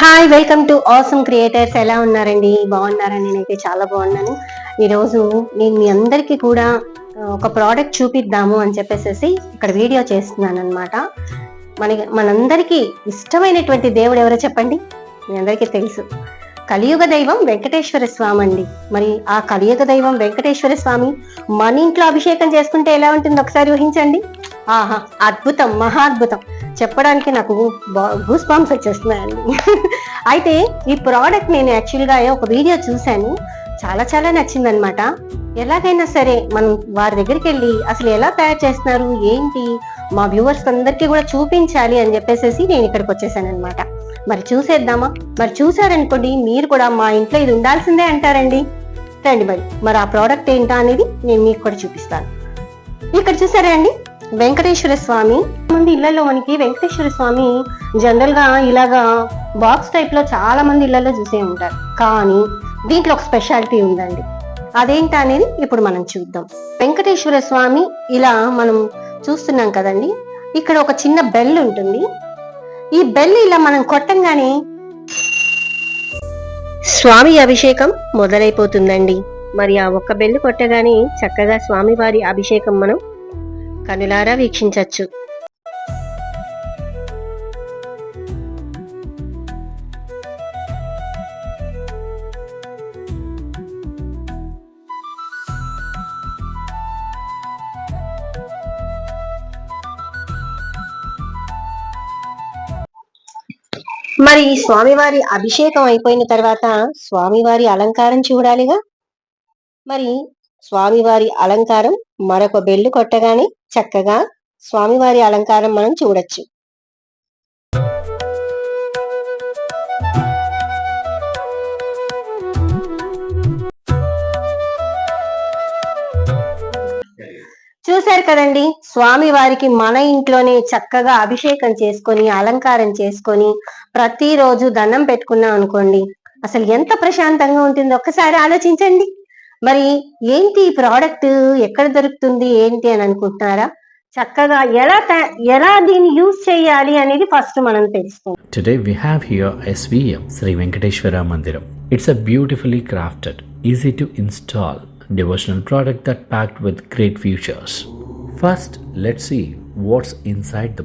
Hi welcome to awesome creators ఎలా ఉన్నారండి? బాగున్నారా? నేనైతే చాలా బాగున్నాను. ఈరోజు నేను మీ అందరికీ కూడా ఒక ప్రోడక్ట్ చూపిద్దాము అని చెప్పేసి ఇక్కడ వీడియో చేస్తున్నాను అనమాట మన మనందరికీ ఇష్టమైనటువంటి దేవుడు ఎవరో చెప్పండి? మీ అందరికీ తెలుసు. కలియుగ దైవం వెంకటేశ్వర స్వామి అండి. మరి ఆ కలియుగ దైవం వెంకటేశ్వర స్వామి మన ఇంట్లో అభిషేకం చేసుకుంటే ఎలా ఉంటుంది ఒకసారి ఊహించండి. ఆహా అద్భుతం మహా అద్భుతం. చెప్పడానికి నాకు గూస్ బాంబ్స్ వచ్చేస్తున్నాయండి. అయితే ఈ ప్రోడక్ట్ నేను యాక్చువల్గా ఒక వీడియో చూశాను. చాలా చాలా నచ్చింది అనమాట ఎలాగైనా సరే మనం వారి దగ్గరికి వెళ్ళి అసలు ఎలా తయారు చేస్తున్నారు? ఏంటి? మా వ్యూవర్స్ అందరికీ కూడా చూపించాలి అని చెప్పేసి నేను ఇక్కడికి వచ్చేసాను అనమాట మరి చూసేద్దామా? మరి చూసారనుకోండి మీరు కూడా మా ఇంట్లో ఇది ఉండాల్సిందే అంటారండి. రండి మరి. మరి ఆ ప్రోడక్ట్ ఏంటా అనేది నేను మీకు కూడా చూపిస్తాను. ఇక్కడ చూసారా అండి? వెంకటేశ్వర స్వామి. మంది ఇళ్ళలో మనకి వెంకటేశ్వర స్వామి జనరల్గా ఇలాగా బాక్స్ టైప్లో చాలా మంది ఇళ్ళలో చూసే ఉంటారు. కానీ దీంట్లో ఒక స్పెషాలిటీ ఉందండి. అదేంటి అనేది ఇప్పుడు మనం చూద్దాం. వెంకటేశ్వర స్వామి ఇలా మనం చూస్తున్నాం కదండి. ఇక్కడ ఒక చిన్న బెల్ ఉంటుంది. ఈ బెల్ ఇలా మనం కొట్టంగానే స్వామి అభిషేకం మొదలైపోతుందండి. మరి ఆ ఒక్క బెల్లు కొట్టగానే చక్కగా స్వామివారి అభిషేకం మనం కనులారా వీక్షించవచ్చు. మరి స్వామివారి అభిషేకం అయిపోయిన తర్వాత స్వామివారి అలంకారం చూడాలిగా. మరి స్వామివారి అలంకారం మరొక బెల్లు కొట్టగానే చక్కగా స్వామివారి అలంకారం మనం చూడొచ్చు. చూశారు కదండి? స్వామి వారికి మన ఇంట్లోనే చక్కగా అభిషేకం చేసుకొని అలంకారం చేసుకొని ప్రతిరోజు దండం పెట్టుకున్నాం అనుకోండి అసలు ఎంత ప్రశాంతంగా ఉంటుందో ఒక్కసారి ఆలోచించండి. మరి ఏంటి ఈ ప్రోడక్ట్ ఎక్కడ దొరుకుతుంది? ఏంటి అని అనుకుంటున్నారా? చక్కగా ఎలా ఎలా దీన్ని యూజ్ చేయాలి అనేది ఫస్ట్ మనం శ్రీ వెంకటేశ్వర మందిరం it's a beautifully crafted product that great futures first let what's inside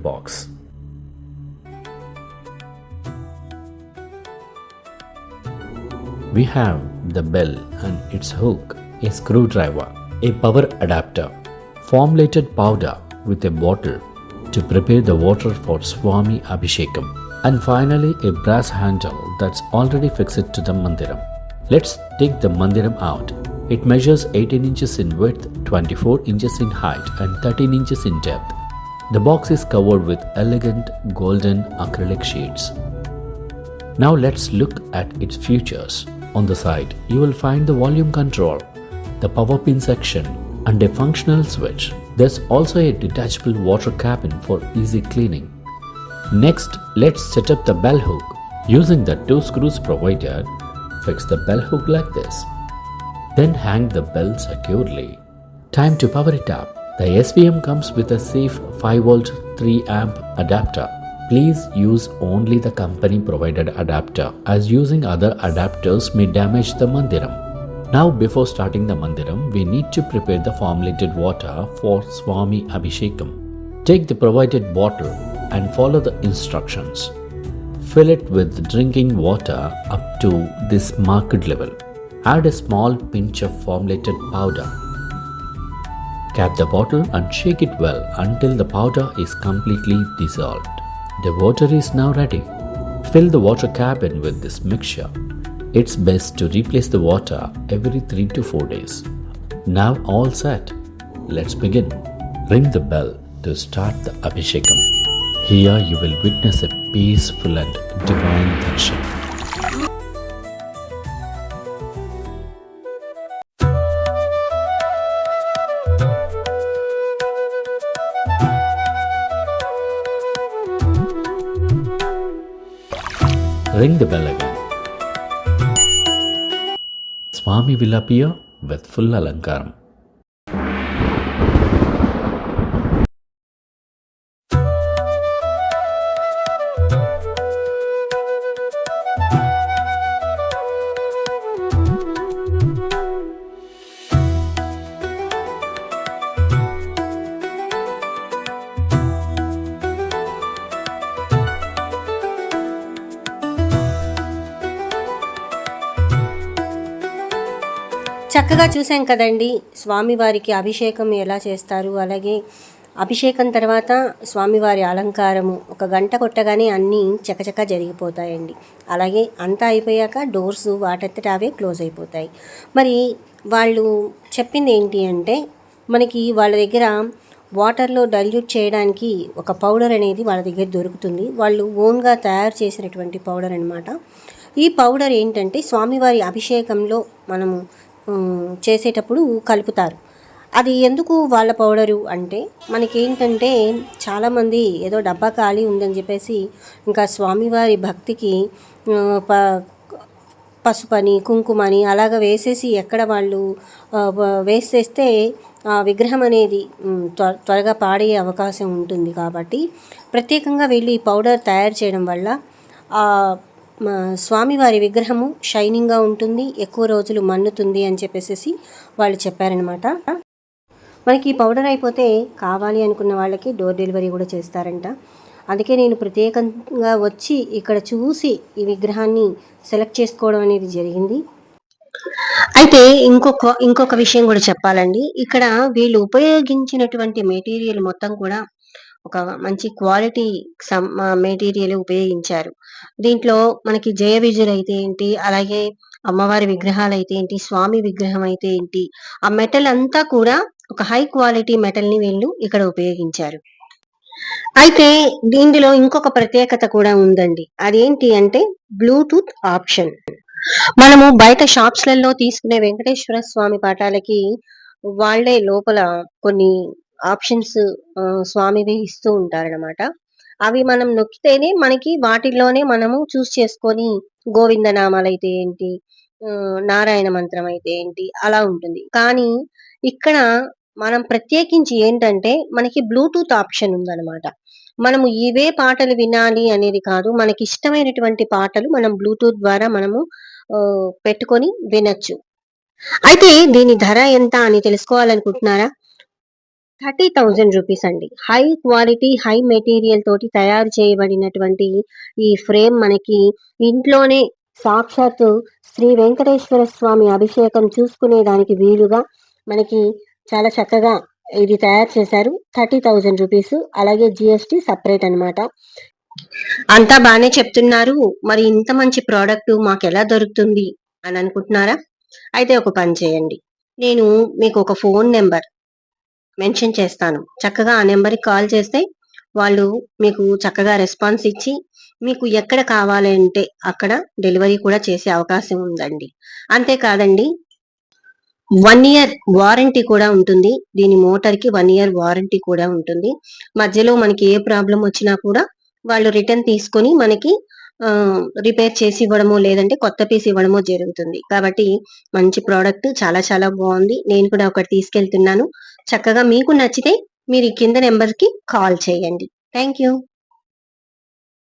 the bell and its hook, a screwdriver, a power adapter, formulated powder with a bottle to prepare the water for Swami Abhishekam, and finally a brass handle that's already fixed to the mandiram. Let's take the mandiram out. It measures 18 inches in width, 24 inches in height, and 13 inches in depth. The box is covered with elegant golden acrylic sheets. Now let's look at its features. On the side, you will find the volume control, the power pin section, and a functional switch. There's also a detachable water cabin for easy cleaning. Next, let's set up the bell hook. Using the two screws provided, fix the bell hook like this. Then hang the bell securely. Time to power it up. The SVM comes with a safe 5 volt 3 amp adapter. Please use only the company provided adapter as using other adapters may damage the mandiram. Now before starting the mandiram, we need to prepare the formulated water for Swami Abhishekam. Take the provided bottle and follow the instructions. Fill it with drinking water up to this marked level. Add a small pinch of formulated powder. Cap the bottle and shake it well until the powder is completely dissolved. The water is now ready. Fill the water cabin with this mixture. It's best to replace the water every 3 to 4 days. Now all set. Let's begin. Ring the bell to start the Abhishekam. Here you will witness a peaceful and divine darshan. Ring the bell again. Swami will with full alankaram. చక్కగా చూసాం కదండి. స్వామివారికి అభిషేకం ఎలా చేస్తారు? అలాగే అభిషేకం తర్వాత స్వామివారి అలంకారము ఒక గంట కొట్టగానే అన్నీ చకచకా జరిగిపోతాయండి. అలాగే అంతా అయిపోయాక డోర్స్ వాటంతట అవే క్లోజ్ అయిపోతాయి. మరి వాళ్ళు చెప్పింది ఏంటి అంటే మనకి వాళ్ళ దగ్గర వాటర్లో డల్యూట్ చేయడానికి ఒక పౌడర్ అనేది వాళ్ళ దగ్గర దొరుకుతుంది. వాళ్ళు ఓన్గా తయారు చేసినటువంటి పౌడర్ అనమాట ఈ పౌడర్ ఏంటంటే స్వామివారి అభిషేకంలో మనము చేసేటప్పుడు కలుపుతారు. అది ఎందుకు వాళ్ళ పౌడరు అంటే మనకేంటంటే చాలామంది ఏదో డబ్బా ఖాళీ ఉందని చెప్పేసి ఇంకా స్వామివారి భక్తికి ప పసుపని కుంకుమని అలాగ వేసేసి ఎక్కడ వాళ్ళు వేసేస్తే ఆ విగ్రహం అనేది త్వ- త్వరగా పాడే అవకాశం ఉంటుంది కాబట్టి ప్రత్యేకంగా వీళ్ళు ఈ పౌడర్ తయారు చేయడం వల్ల మ, స్వామివారి విగ్రహము షైనింగ్గా ఉంటుంది ఎక్కువ రోజులు మన్నుతుంది అని చెప్పేసి వాళ్ళు చెప్పారనమాట మనకి పౌడర్ అయిపోతే కావాలి అనుకున్న వాళ్ళకి డోర్ డెలివరీ కూడా చేస్తారంట. అందుకే నేను ప్రత్యేకంగా వచ్చి ఇక్కడ చూసి ఈ విగ్రహాన్ని సెలెక్ట్ చేసుకోవడం అనేది జరిగింది. అయితే ఇంకొక ఇంకొక విషయం కూడా చెప్పాలండి. ఇక్కడ వీళ్ళు ఉపయోగించినటువంటి మెటీరియల్ మొత్తం కూడా ఒక మంచి క్వాలిటీ సమ్ మెటీరియల్ ఉపయోగించారు. దీంట్లో మనకి జయ విజులు అయితే ఏంటి అలాగే అమ్మవారి విగ్రహాలు అయితే ఏంటి స్వామి విగ్రహం అయితే ఏంటి ఆ మెటల్ అంతా కూడా ఒక హై క్వాలిటీ మెటల్ని వీళ్ళు ఇక్కడ ఉపయోగించారు. అయితే దీనిలో ఇంకొక ప్రత్యేకత కూడా ఉందండి. అదేంటి అంటే బ్లూటూత్ ఆప్షన్ మనము బయట షాప్స్లలో తీసుకునే వెంకటేశ్వర స్వామి పాఠాలకి వాళ్ళే లోపల కొన్ని ఆప్షన్స్ స్వామివి ఇస్తూ ఉంటారన్నమాట. అవి మనం నొక్కితేనే మనకి వాటిల్లోనే మనము చూస్ చేసుకొని గోవింద నామాలు అయితే ఏంటి నారాయణ మంత్రం అయితే ఏంటి అలా ఉంటుంది. కానీ ఇక్కడ మనం ప్రత్యేకించి ఏంటంటే మనకి బ్లూటూత్ ఆప్షన్ ఉందన్నమాట. మనము ఇవే పాటలు వినాలి అనేది కాదు మనకి ఇష్టమైనటువంటి పాటలు మనం బ్లూటూత్ ద్వారా మనము పెట్టుకొని వినొచ్చు. అయితే దీని ధర ఎంత అని తెలుసుకోవాలనుకుంటున్నారా? థర్టీ థౌజండ్ రూపీస్ అండి. హై క్వాలిటీ హై మెటీరియల్ తోటి తయారు చేయబడినటువంటి ఈ ఫ్రేమ్ మనకి ఇంట్లోనే సాక్షాత్తు శ్రీ వెంకటేశ్వర స్వామి అభిషేకం చూసుకునే దానికి వీలుగా మనకి చాలా చక్కగా ఇది తయారు చేశారు. Thirty thousand rupees. అలాగే జిఎస్టి సపరేట్ అన్నమాట. అంతా బాగానే చెప్తున్నారు. మరి ఇంత మంచి ప్రోడక్ట్ మాకు ఎలా దొరుకుతుంది అని అనుకుంటున్నారా? అయితే ఒక పని చేయండి. నేను మీకు ఒక ఫోన్ నెంబర్ మెన్షన్ చేస్తాను. చక్కగా ఆ నెంబర్కి కాల్ చేస్తే వాళ్ళు మీకు చక్కగా రెస్పాన్స్ ఇచ్చి మీకు ఎక్కడ కావాలంటే అక్కడ డెలివరీ కూడా చేసే అవకాశం ఉందండి. అంతేకాదండి వన్ ఇయర్ వారంటీ కూడా ఉంటుంది. దీని మోటార్కి వన్ ఇయర్ వారంటీ కూడా ఉంటుంది. మధ్యలో మనకి ఏ ప్రాబ్లం వచ్చినా కూడా వాళ్ళు రిటర్న్ తీసుకొని మనకి రిపేర్ చేసి ఇవ్వడమో లేదంటే కొత్త పీస్ ఇవ్వడమో జరుగుతుంది. కాబట్టి మంచి ప్రోడక్ట్ చాలా చాలా బాగుంది. నేను కూడా ఒకటి తీసుకెళ్తున్నాను. చక్కగా మీకు నచ్చితే మీరు ఈ కింద నెంబర్కి కాల్ చేయండి. Thank you